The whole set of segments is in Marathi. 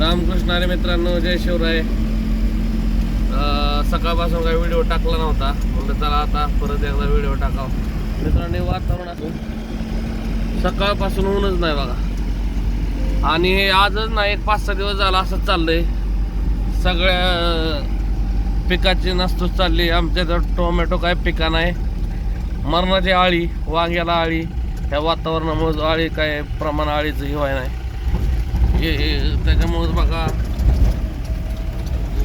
रामकृष्ण अरे मित्रांनो जय शिवराय. सकाळपासून काही व्हिडिओ टाकला नव्हता. म्हणलं चला आता परत एकदा व्हिडिओ टाकावा. मित्रांनो वातावरण असून सकाळपासून ऊनच नाही बघा. आणि हे आजच नाही एक पाच सहा दिवस झाला असंच चाललंय. सगळ्या पिकाची नसतोच चालली. आमच्या इथं टोमॅटो काय पिका नाही. मरणाची आळी वांग्याला आळी. ह्या वातावरणामुळे आळी काय प्रमाण आळीचं हिवाय व्हाय नाही. त्याच्यामुळं बघा.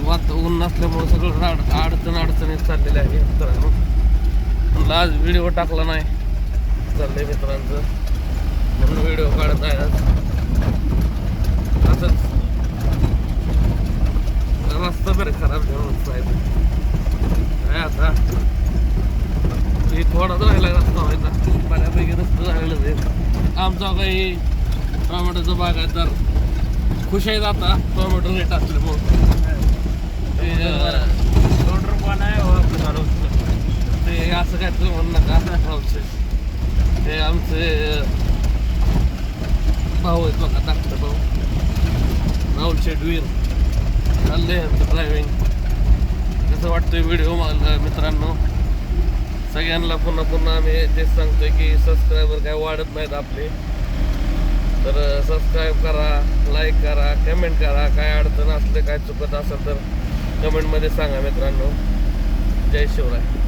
वात ऊन नसल्यामुळं सगळं अड अडचण अडचणीत चाललेलं आहे मित्रांनो. म्हणलं आज व्हिडिओ टाकला नाही. चाललंय मित्रांचं. म्हणून व्हिडिओ काढत आहे आज. असंच. रस्ता बरं खराब ठेवून साहेब. काय आता? हे थोडाच राहिला रस्ता व्हायचा. बऱ्यापैकी रस्ता झालेलाच आहे. आमचा काही टमाट्याचा बाग आहे तर खुश आहे आता. टोमॅटो रेट असल्यामुळं ते, अं, दोन रुपयाला आहे हो ते असं काय तुम्ही म्हणू नका हे आमचे भाऊ आहेत बघा धाकटे भाऊ. राहुल शेडवीर चाललंय आमचं ड्रायव्हिंग कसं वाटतंय व्हिडिओ मला मित्रांनो? सगळ्यांना पुन्हा पुन्हा आम्ही तेच सांगतोय की सबस्क्रायबर काय वाढत नाहीत आपले. तर सबस्क्राईब करा लाईक करा कमेंट करा. काय अडचण असलं काय चुकत असेल तर कमेंटमध्ये सांगा मित्रांनो. जय शिवराय.